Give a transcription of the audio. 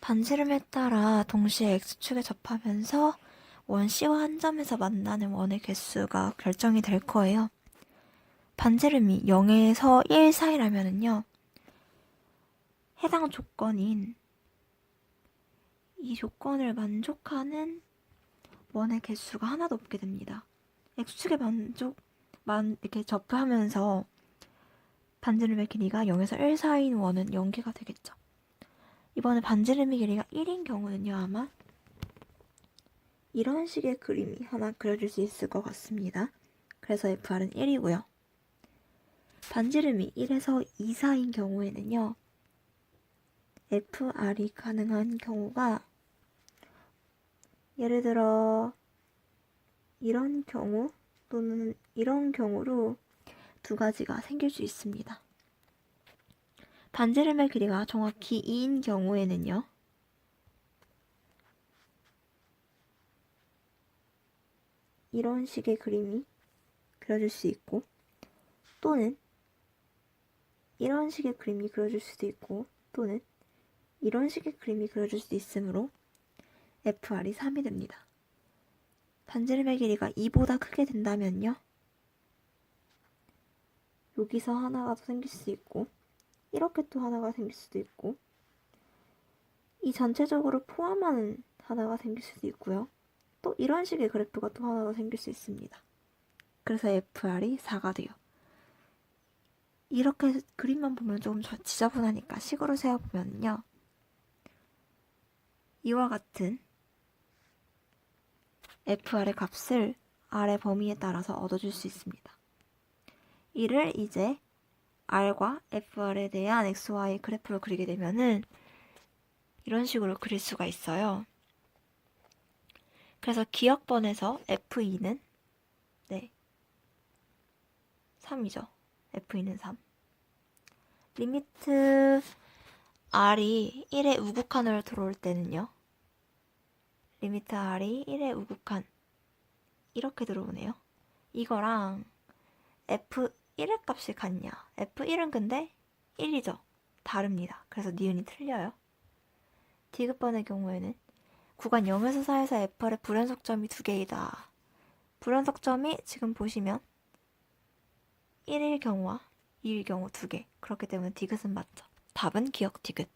반지름에 따라 동시에 X축에 접하면서 원 C와 한 점에서 만나는 원의 개수가 결정이 될 거예요. 반지름이 0에서 1 사이라면은요. 해당 조건인 이 조건을 만족하는 원의 개수가 하나도 없게 됩니다. X축에 만족, 만, 이렇게 접하면서 반지름의 길이가 0에서 1 사이인 원은 연계가 되겠죠. 이번에 반지름의 길이가 1인 경우는요, 아마 이런 식의 그림이 하나 그려질 수 있을 것 같습니다. 그래서 FR은 1이고요. 반지름이 1에서 2 사이인 경우에는요, FR이 가능한 경우가 예를 들어 이런 경우 또는 이런 경우로 두 가지가 생길 수 있습니다. 반지름의 길이가 정확히 2인 경우에는요. 이런 식의 그림이 그려질 수 있고 또는 이런 식의 그림이 그려질 수도 있고 또는 이런 식의 그림이 그려질 수도 있으므로 FR이 3이 됩니다. 반지름의 길이가 2보다 크게 된다면요. 여기서 하나가 더 생길 수도 있고 또 하나가 생길 수도 있고 이 전체적으로 포함하는 하나가 생길 수도 있고요. 또 이런 식의 그래프가 또 하나 더 생길 수 있습니다. 그래서 FR이 4가 돼요. 이렇게 그림만 보면 조금 저- 지저분하니까 식으로 세어보면요. 이와 같은 FR의 값을 R의 범위에 따라서 얻어줄 수 있습니다. 이를 이제 R과 FR에 대한 XY 그래프를 그리게 되면은 이런 식으로 그릴 수가 있어요. 그래서 기억번에서 F2는 네 3이죠. F2는 3. 리미트 R이 1의 우극한으로 들어올 때는요. 리미트 R이 1의 우극한 이렇게 들어오네요. 이거랑 F1의 값이 같냐? F1은 근데 1이죠. 다릅니다. 그래서 니은이 틀려요. 디귿번의 경우에는 구간 0에서 4에서 FR의 불연속점이 두 개이다. 불연속점이 지금 보시면 1일 경우와 2일 경우 두 개. 그렇기 때문에 디귿은 맞죠. 답은 기억 디귿.